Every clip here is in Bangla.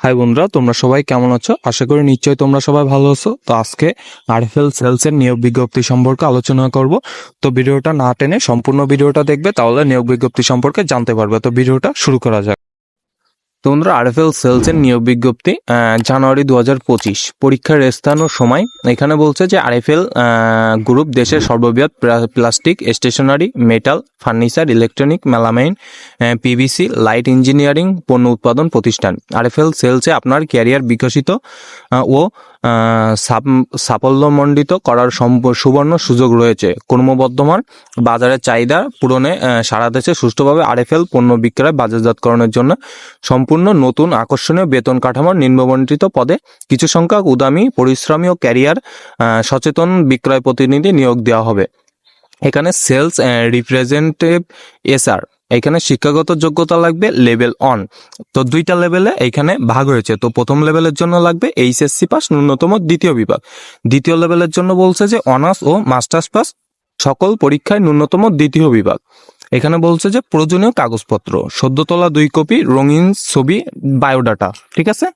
হাই বন্ধুরা, তোমরা সবাই কেমন আছো? আশা করি নিশ্চয়ই তোমরা সবাই ভালো আছো। তো আজকে আরএফএল সেলস এর নিয়োগ বিজ্ঞপ্তি সম্পর্কে আলোচনা করব। তো ভিডিওটা না টেনে সম্পূর্ণ ভিডিওটা দেখবে, তাহলে নিয়োগ বিজ্ঞপ্তি সম্পর্কে জানতে পারবে। তো ভিডিওটা শুরু করা যাক। তো বন্ধুরা আরএফএল সেলসের নিয়োগ বিজ্ঞপ্তি জানুয়ারি দু হাজার পঁচিশ। পরীক্ষার স্থান ও সময়। এখানে বলছে যে আরএফএল গ্রুপ দেশের সর্ববৃহৎ প্লা- plastic, stationery, metal, furniture, electronic, melamine PVC, light engineering, পণ্য উৎপাদন প্রতিষ্ঠান। আরএফএল সেলসে আপনার ক্যারিয়ার বিকশিত ও সাফল্যমণ্ডিত করার সুবর্ণ সুযোগ রয়েছে। ক্রমবর্ধমান বাজারের চাহিদা পূরণে সারা দেশে সুষ্ঠুভাবে আরএফএল পণ্য বিক্রয় বাজারজাতকরণের জন্য। সম্পূর্ণ নতুন আকর্ষণীয় বেতন কাঠামোর নিম্নবন্টিত পদে কিছু সংখ্যক উদামী পরিশ্রমী ও ক্যারিয়ার সচেতন বিক্রয় প্রতিনিধি নিয়োগ দেওয়া হবে। এখানে সেলস রিপ্রেজেন্টেটিভ এসআর এখানে শিক্ষাগত যোগ্যতা লাগবে লেভেল অন তো দুইটা লেভেলে এখানে ভাগ হয়েছে। তো প্রথম লেভেলের জন্য লাগবে এইচএসসি পাস, ন্যূনতম দ্বিতীয় বিভাগ। দ্বিতীয় লেভেলের জন্য বলছে যে অনার্স ও মাস্টার্স পাস সকল পরীক্ষায় ন্যূনতম দ্বিতীয় বিভাগ। এখানে বলছে যে প্রয়োজনীয় কাগজপত্র, সদ্যতলা দুই কপি, রঙিন ছবি, বায়োডাটা, ঠিক আছে?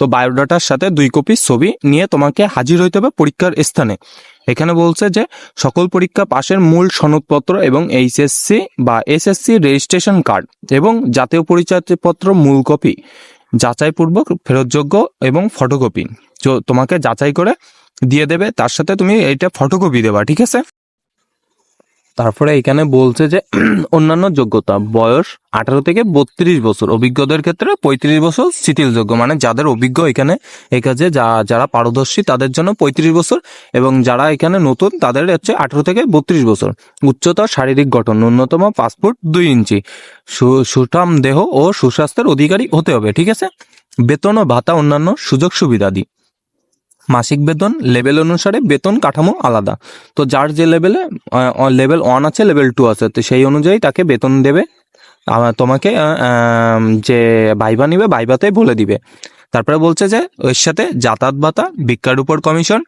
তো বায়োডাটার সাথে দুই কপি ছবি নিয়ে তোমাকে হাজির হইতে হবে পরীক্ষার স্থানে। এখানে বলছে যে, সকল পরীক্ষা পাশের মূল সনদপত্র এবং এইচএসসি বা এসএসসি রেজিস্ট্রেশন কার্ড এবং জাতীয় পরিচয়পত্র মূল কপি যাচাইপূর্বক ফেরতযোগ্য এবং ফটোকপি তোমাকে যাচাই করে দিয়ে দেবে, তার সাথে তুমি এইটা ফটোকপি দেবা, ঠিক আছে? তারপরে এখানে বলছে যে অন্যান্য যোগ্যতা, বয়স আঠারো থেকে বত্রিশ বছর। অভিজ্ঞদের ক্ষেত্রে পঁয়ত্রিশ বছর শিথিলযোগ্য মানে যাদের অভিজ্ঞ এখানে এই কাজে, যা, যারা পারদর্শী তাদের জন্য পঁয়ত্রিশ বছর এবং যারা এখানে নতুন তাদের হচ্ছে আঠারো থেকে বত্রিশ বছর। উচ্চতা, শারীরিক গঠন, ন্যূনতম ফুট দুই ইঞ্চি। সুঠাম দেহ ও সুস্বাস্থ্যের অধিকারী হতে হবে, ঠিক আছে? বেতন ও ভাতা অন্যান্য সুযোগ সুবিধাদি মাসিক বেতন লেভেল অনুসারে বেতন কাঠামো আলাদা। তো যার যে লেভেলে লেভেল ওয়ান আছে লেভেল টু আছে, তো সেই অনুযায়ী তাকে বেতন দেবে। তোমাকে যে ভাইবা নিবে ভাইবাতেই বলে দিবে। তারপরে বলছে যে ওর সাথে যাতায়াত ভাতা ভিক্ষার উপর কমিশন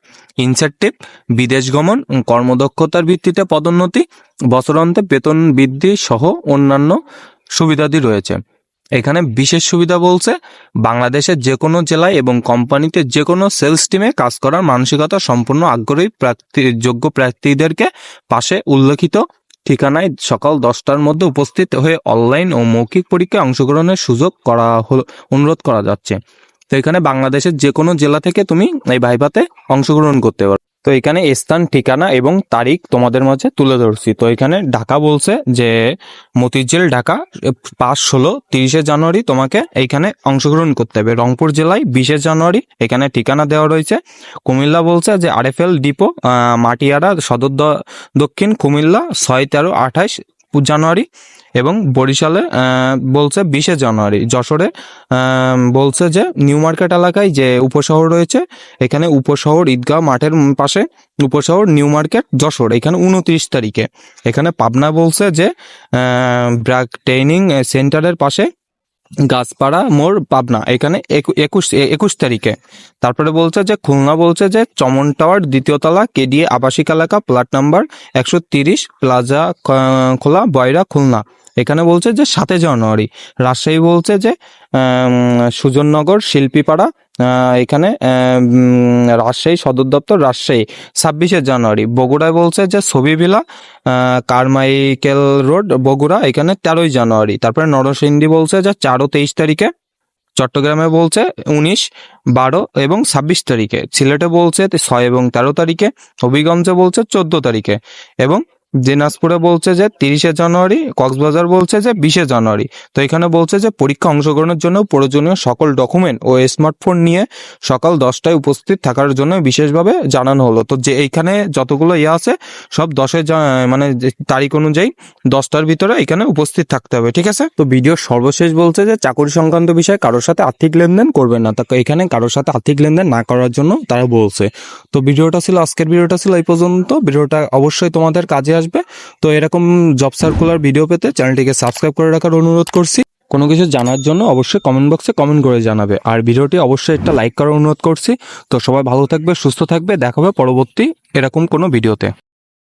ইনসেন্টিভ বিদেশ গমন, কর্মদক্ষতার ভিত্তিতে পদোন্নতি, বছরান্তে বেতন বৃদ্ধি সহ অন্যান্য সুবিধাদি রয়েছে। এখানে বিশেষ সুবিধা বলছে, বাংলাদেশের যে কোনো জেলায় এবং কোম্পানিতে যে কোনো সেলস টিমে কাজ করার মানসিকতা সম্পূর্ণ আগ্রহী প্রার্থী, যোগ্য প্রার্থীদেরকে পাশে উল্লেখিত ঠিকানায় সকাল দশটার মধ্যে উপস্থিত হয়ে অনলাইন ও মৌখিক পরীক্ষায় অংশগ্রহণের সুযোগ করা হলো, অনুরোধ করা যাচ্ছে। তো এখানে বাংলাদেশের যে কোনো জেলা থেকে তুমি এই ভাইভাতে অংশগ্রহণ করতে পারো। তো এখানে স্থান, ঠিকানা এবং তারিখ তোমাদের মাঝে তুলে ধরছি। তো এখানে ঢাকা বলছে যে, মতিঝিল, ঢাকা, পাঁচ ষোলো, তিরিশে জানুয়ারি তোমাকে এইখানে অংশগ্রহণ করতে হবে। রংপুর জেলায় বিশে জানুয়ারি এখানে ঠিকানা দেওয়া রয়েছে। কুমিল্লা বলছে যে, আরএফএল ডিপো মাটিয়ারা, সদর দক্ষিণ কুমিল্লা, ছয় তেরো আঠাইশ জানুয়ারি। এবং বরিশালে বলছে বিশে জানুয়ারি, যশোরে বলছে যে নিউ মার্কেট এলাকায় যে উপশহর রয়েছে, এখানে উপশহর ঈদগাহ মাঠের পাশে উপশহর নিউ মার্কেট যশোর, এখানে উনত্রিশ তারিখে। এখানে পাবনা বলছে যে ব্র্যাক ট্রেনিং সেন্টারের পাশে গাছপাড়া মোর পাবনা, এখানে একু- একুশ একুশ তারিখে। তারপরে বলছে যে, খুলনা বলছে যে, চমন টাওয়ার দ্বিতীয় তলা, কেডিএ আবাসিক এলাকা, প্লাট নাম্বার একশো তিরিশ, প্লাজা খোলা, বয়রা, খুলনা। এখানে বলছে যে সাতে জানুয়ারি। রাজশাহী বলছে যে সুজননগর, শিল্পীপাড়া এখানে রাজশাহী সদর দপ্তর রাজশাহী। ছাব্বিশে জানুয়ারি বগুড়ায় বলছে যে Chhobi villa ah, Carmichael road Bogura এখানে তেরোই জানুয়ারি। তারপরে নরসিংদী বলছে যে চারো তেইশ তারিখে চট্টগ্রামে বলছে উনিশ বারো এবং ছাব্বিশ তারিখে। সিলেটে বলছে ছয় এবং তেরো তারিখে হবিগঞ্জে বলছে চোদ্দ তারিখে এবং দিনাজপুরে বলছে যে তিরিশে জানুয়ারি, কক্সবাজার বলছে যে বিশে জানুয়ারি। তো এখানে বলছে যে পরীক্ষা অংশগ্রহণের জন্য প্রয়োজনীয় সকল ডকুমেন্ট ও স্মার্টফোন নিয়ে সকাল দশটায় উপস্থিত থাকার জন্য বিশেষভাবে জানানো হলো। তো যে এইখানে যতগুলো ইয়ে আছে, সব দশে মানে তারিখ অনুযায়ী দশটার ভিতরে এখানে উপস্থিত থাকতে হবে, ঠিক আছে? তো ভিডিওর সর্বশেষ বলছে যে চাকরি সংক্রান্ত বিষয়ে কারোর সাথে আর্থিক লেনদেন করবেন না। তা এখানে কারোর সাথে আর্থিক লেনদেন না করার জন্য তারা বলছে। তো ভিডিওটা ছিল, আজকের ভিডিওটা ছিল এই পর্যন্ত। ভিডিওটা অবশ্যই তোমাদের কাজে আসবে। তো এরকম জব সার্কুলার ভিডিও পেতে চ্যানেলটিকে সাবস্ক্রাইব করে রাখার অনুরোধ করছি। কোনো কিছু জানার জন্য অবশ্যই কমেন্ট বক্সে কমেন্ট করে জানাবে। আর ভিডিওটি অবশ্যই একটা লাইক করার অনুরোধ করছি। তো সবাই ভালো থাকবে, সুস্থ থাকবে। দেখাবে পরবর্তী এরকম কোনো ভিডিওতে